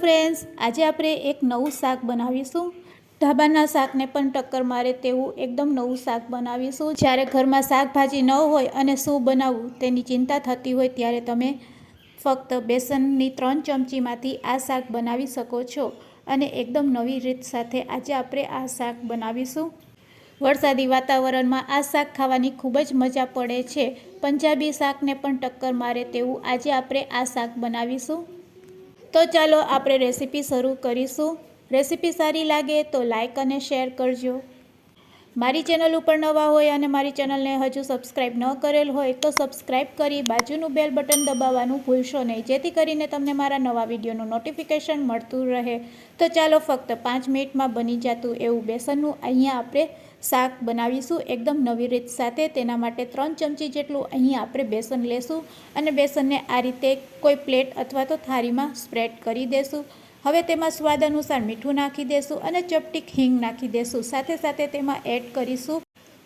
Friends, આજે આપણે એક નવું શાક બનાવીશું. ઢાબાના શાકને પણ ટક્કર મારે તેવું એકદમ નવું શાક બનાવીશું. જ્યારે ઘરમાં શાકભાજી ન હોય અને શું બનાવવું તેની ચિંતા થતી હોય ત્યારે તમે ફક્ત બેસનની ત્રણ ચમચીમાંથી આ શાક બનાવી શકો છો અને એકદમ નવી રીત સાથે આજે આપણે આ શાક બનાવીશું. વરસાદી વાતાવરણમાં આ શાક ખાવાની ખૂબ જ મજા પડે છે. પંજાબી શાકને પણ ટક્કર મારે તેવું આજે આપણે આ શાક બનાવીશું. તો ચાલો આપણે રેસીપી શરૂ કરીશું. રેસીપી સારી લાગે તો લાઇક અને શેર કરજો. મારી ચેનલ ઉપર નવા હોય અને મારી ચેનલને હજુ સબસ્ક્રાઈબ ન કરેલ હોય તો સબસ્ક્રાઈબ કરી બાજુનું બેલ બટન દબાવવાનું ભૂલશો નહીં. જેથી કરીને તમને મારા નવા વિડીયોનું નોટિફિકેશન મળતું રહે. તો ચાલો ફક્ત પાંચ મિનિટમાં બની જતું એવું બેસનનું અહીંયા આપણે શાક બનાવીશું એકદમ નવી રીત સાથે. તેના માટે ત્રણ ચમચી જેટલું અહીં આપણે બેસન લેશું અને બેસનને આ રીતે કોઈ પ્લેટ અથવા તો થાળીમાં સ્પ્રેડ કરી દેશું. હવે તેમાં સ્વાદ અનુસાર મીઠું નાખી દેશું અને ચપટીક હિંગ નાખી દેશું. સાથે સાથે તેમાં એડ કરીશું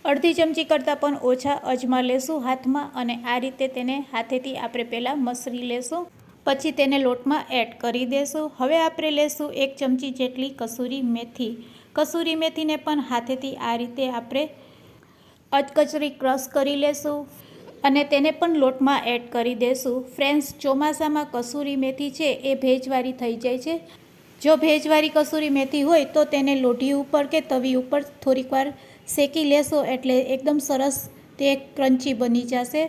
અડધી ચમચી કરતાં પણ ઓછા અજમા લેશું હાથમાં અને આ રીતે તેને હાથેથી આપણે પહેલાં મસરી લેશું. પછી તેને લોટમાં એડ કરી દેશું. હવે આપણે લેશું એક ચમચી જેટલી કસૂરી મેથી. કસૂરી મેથીને પણ હાથેથી આ રીતે આપણે અધકચરી ક્રશ કરી લેશું અને તેને પણ લોટમાં એડ કરી દેશું. ફ્રેન્ડ્સ, ચોમાસામાં કસૂરી મેથી છે એ ભેજવાળી થઈ જાય છે. જો ભેજવાળી કસૂરી મેથી હોય તો તેને લોઢી ઉપર કે તવી ઉપર થોડીક વાર શેકી લેશો એટલે એકદમ સરસ તે ક્રન્ચી બની જશે.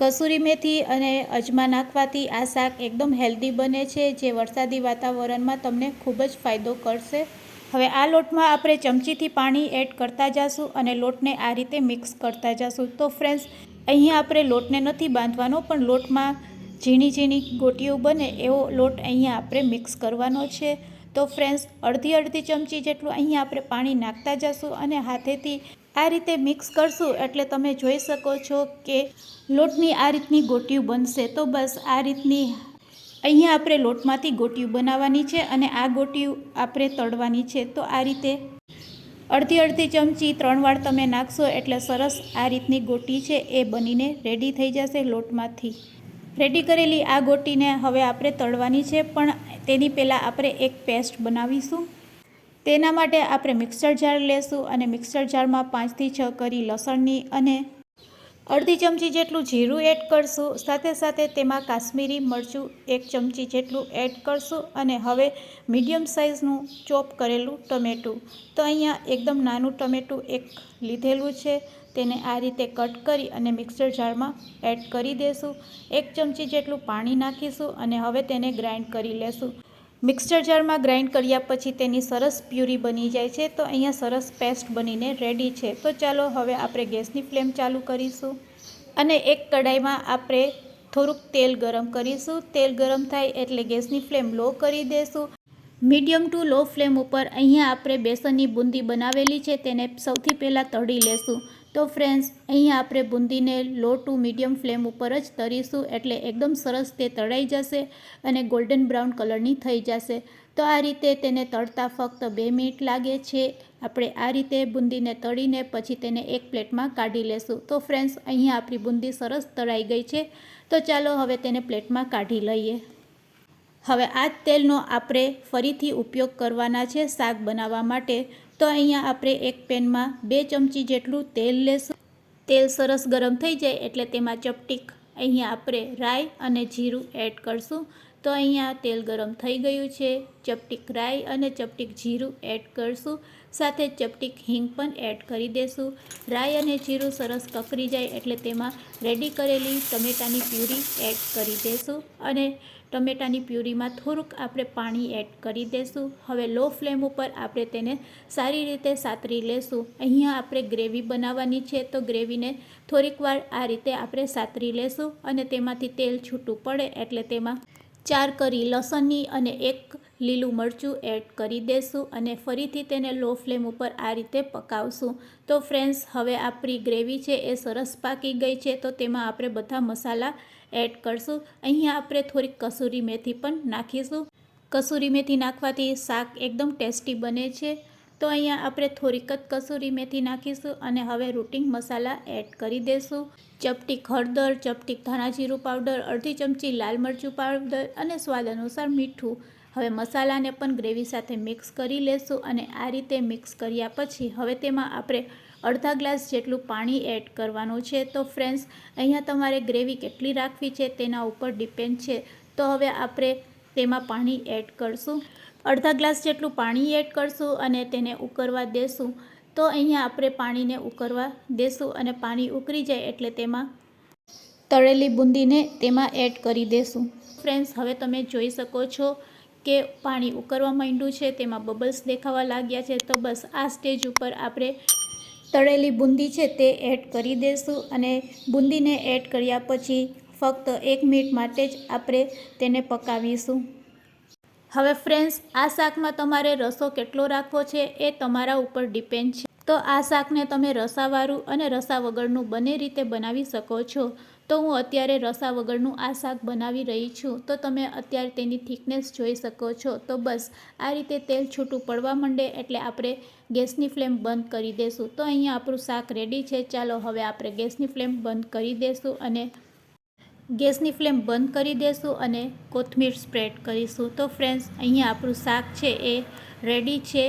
કસૂરી મેથી અને અજમા નાખવાથી આ શાક એકદમ હેલ્ધી બને છે, જે વરસાદી વાતાવરણમાં તમને ખૂબ જ ફાયદો કરશે. હવે આ લોટમાં આપણે ચમચીથી પાણી એડ કરતા જઈશું અને લોટને આ રીતે મિક્સ કરતા જઈશું તો ફ્રેન્ડ્સ, અહીંયા આપણે લોટને નથી બાંધવાનો, પણ લોટમાં ઝીણી ઝીણી ગોટીઓ બને એવો લોટ અહીંયા આપણે મિક્સ કરવાનો છે. તો ફ્રેન્ડ્સ, અડધી અડધી ચમચી જેટલું અહીંયા આપણે પાણી નાખતા જઈશું અને હાથેથી આ રીતે મિક્સ કરશું એટલે તમે જોઈ શકો છો કે લોટની આ રીતની ગોટીઓ બનશે. તો બસ આ રીતની અહીંયા આપણે લોટમાંથી ગોટિયું બનાવવાની છે અને આ ગોટિયું આપણે તળવાની છે. તો આ રીતે અડધી અડધી ચમચી ત્રણ વાર તમે નાખશો એટલે સરસ આ રીતની ગોટી છે એ બનીને રેડી થઈ જશે લોટમાંથી. રેડી કરેલી આ ગોટીને હવે આપણે તળવાની છે પણ તેની પહેલાં આપણે એક પેસ્ટ બનાવીશું. તેના માટે આપણે મિક્સર જાર લેશું અને મિક્સર જારમાં પાંચથી છ કરી લસણની અને અડધી ચમચી જેટલું જીરું એડ કરશું. સાથે સાથે તેમાં કાશ્મીરી મરચું એક ચમચી જેટલું એડ કરશું અને હવે મીડિયમ સાઇઝનું ચોપ કરેલું ટમેટું. તો અહીંયા એકદમ નાનું ટમેટું એક લીધેલું છે. તેને આ રીતે કટ કરી અને મિક્સર જારમાં એડ કરી દેશું. એક ચમચી જેટલું પાણી નાખીશું અને હવે તેને ગ્રાઇન્ડ કરી લેશું. મિક્સર જારમાં ગ્રાઇન્ડ કર્યા પછી તેની સરસ પ્યુરી બની જાય છે. તો અહીંયા સરસ પેસ્ટ બનીને રેડી છે. તો ચાલો હવે આપણે ગેસની ફ્લેમ ચાલુ કરીશું અને એક કડાઈમાં આપણે થોડુંક તેલ ગરમ કરીશું. તેલ ગરમ થાય એટલે ગેસની ફ્લેમ લો કરી દઈશું મીડિયમ ટુ લો ફ્લેમ ઉપર અહીંયા આપણે બેસનની બુંદી બનાવેલી છે. તેને સૌથી પહેલાં તળી લેશું. તો ફ્રેન્ડ્સ અહીંયા આપણે બુંદીને લો ટુ મીડિયમ ફ્લેમ ઉપર જ તરીશું એટલે એકદમ સરસ તે તળાઈ જશે અને ગોલ્ડન બ્રાઉન કલરની થઈ જશે. તો આ રીતે તેને તળતા ફક્ત બે મિનિટ લાગે છે. આપણે આ રીતે બુંદીને તળીને પછી તેને એક પ્લેટમાં કાઢી લેશું. તો ફ્રેન્ડ્સ અહીંયા આપણી બુંદી સરસ તળાઈ ગઈ છે. તો ચાલો હવે તેને પ્લેટમાં કાઢી લઈએ. હવે આ તેલનો આપણે ફરીથી ઉપયોગ કરવાના છે શાક બનાવવા માટે. તો અહીંયા આપણે એક પેનમાં બે ચમચી જેટલું તેલ લેશું. તેલ સરસ ગરમ થઈ જાય એટલે તેમાં ચપટીક અહીંયા આપણે રાઈ અને જીરું એડ કરશું. તો અહીંયા તેલ ગરમ થઈ ગયું છે. ચપટીક રાઈ અને ચપટીક જીરું એડ કરશું. સાથે ચપટીક હિંગ પણ એડ કરી દેશું. રાઈ અને જીરું સરસ કકરી જાય એટલે તેમાં રેડી કરેલી ટમેટાની પ્યુરી એડ કરી દેશું અને ટમેટાની પ્યુરીમાં થોડુંક આપણે પાણી એડ કરી દઈશું હવે લો ફ્લેમ ઉપર આપણે તેને સારી રીતે સાતરી લેશું. અહીંયા આપણે ગ્રેવી બનાવવાની છે તો ગ્રેવીને થોડીક વાર આ રીતે આપણે સાતરી લેશું અને તેમાંથી તેલ છૂટું પડે એટલે તેમાં ચાર કરી લસણની અને એક લીલું મરચું એડ કરી દેશું અને ફરીથી તેને લો ફ્લેમ ઉપર આ રીતે પકાવશું. તો ફ્રેન્ડ્સ, હવે આપણી ગ્રેવી છે એ સરસ પાકી ગઈ છે, તો તેમાં આપણે બધા મસાલા એડ કરશું. અહીંયા આપણે થોડીક કસૂરી મેથી પણ નાખીશું. કસૂરી મેથી નાખવાથી શાક એકદમ ટેસ્ટી બને છે. તો અહીંયા આપણે થોડીક જ કસૂરી મેથી નાખીશું અને હવે રૂટિંગ મસાલા એડ કરી દઈશું ચપટીક હળદર ચપટીક ધાણા જીરું પાવડર અડધી ચમચી લાલ મરચું પાવડર અને સ્વાદ અનુસાર મીઠું. હવે મસાલાને પણ ગ્રેવી સાથે મિક્સ કરી લેશું અને આ રીતે મિક્સ કર્યા પછી હવે તેમાં આપણે અડધા ગ્લાસ જેટલું પાણી એડ કરવાનું છે. તો ફ્રેન્ડ્સ અહીંયા તમારે ગ્રેવી કેટલી રાખવી છે તેના ઉપર ડિપેન્ડ છે. તો હવે આપણે તેમાં પાણી એડ કરશું. અડધા ગ્લાસ જેટલું પાણી એડ કરશું અને તેને ઉકળવા દેશું. તો અહીંયા આપણે પાણીને ઉકળવા દેશું અને પાણી ઉકળી જાય એટલે તેમાં તળેલી બુંદીને તેમાં એડ કરી દેશું. ફ્રેન્ડ્સ, હવે તમે જોઈ શકો છો કે પાણી ઉકળવા માંડ્યું છે, તેમાં બબલ્સ દેખાવા લાગ્યા છે. તો બસ આ સ્ટેજ ઉપર આપણે તળેલી બુંદી છે તે એડ કરી દઈશું અને બુંદીને એડ કર્યા પછી ફક્ત એક મિનિટ માટે જ આપણે તેને પકાવીશું. હવે ફ્રેન્ડ્સ, આ શાકમાં તમારે રસો કેટલો રાખવો છે એ તમારા ઉપર ડિપેન્ડ છે. તો આ શાકને તમે રસાવાળું અને રસા વગરનું બંને રીતે બનાવી શકો છો. તો હું અત્યારે રસા વગરનું આ શાક બનાવી રહી છું. તો તમે અત્યારે તેની થિકનેસ જોઈ શકો છો. તો બસ, આ રીતે તેલ છૂટું પડવા માંડે એટલે આપણે ગેસની ફ્લેમ બંધ કરી દઈશું તો અહીંયા આપણું શાક રેડી છે. ચાલો હવે આપણે ગેસની ફ્લેમ બંધ કરી દઈશું અને ગેસની ફ્લેમ બંધ કરી દેશું અને કોથમીર સ્પ્રેડ કરીશું. તો ફ્રેન્ડ્સ, અહીંયા આપણું શાક છે એ રેડી છે.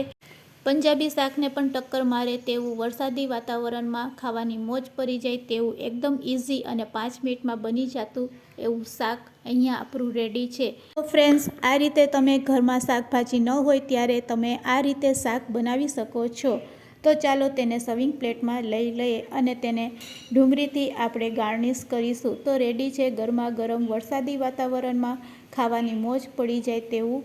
પંજાબી શાકને પણ ટક્કર મારે તેવું વરસાદી વાતાવરણમાં ખાવાની મોજ પડી જાય તેવું એકદમ ઇઝી અને પાંચ મિનિટમાં બની જતું એવું શાક અહીંયા આપણું રેડી છે. તો ફ્રેન્ડ્સ, આ રીતે તમે ઘરમાં શાકભાજી ન હોય ત્યારે તમે આ રીતે શાક બનાવી શકો છો. તો ચાલો તેને સવિંગ પ્લેટમાં લઈ લઈએ અને તેને ડુંગળીથી આપણે ગાર્નિશ કરીશું. તો રેડી છે ગરમા ગરમ વરસાદી વાતાવરણમાં ખાવાની મોજ પડી જાય તેવું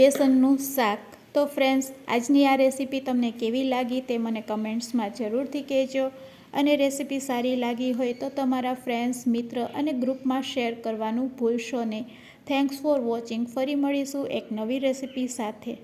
બેસનનું શાક. તો ફ્રેન્ડ્સ આજની આ રેસીપી તમને કેવી લાગી તે મને કમેન્ટ્સમાં જરૂરથી કહેજો. અને રેસીપી સારી લાગી હોય તો તમારા ફ્રેન્ડ્સ મિત્ર અને ગ્રુપમાં શેર કરવાનું ભૂલશો નહીં. થેન્ક્સ ફોર વોચિંગ ફરી મળીશું એક નવી રેસીપી સાથે.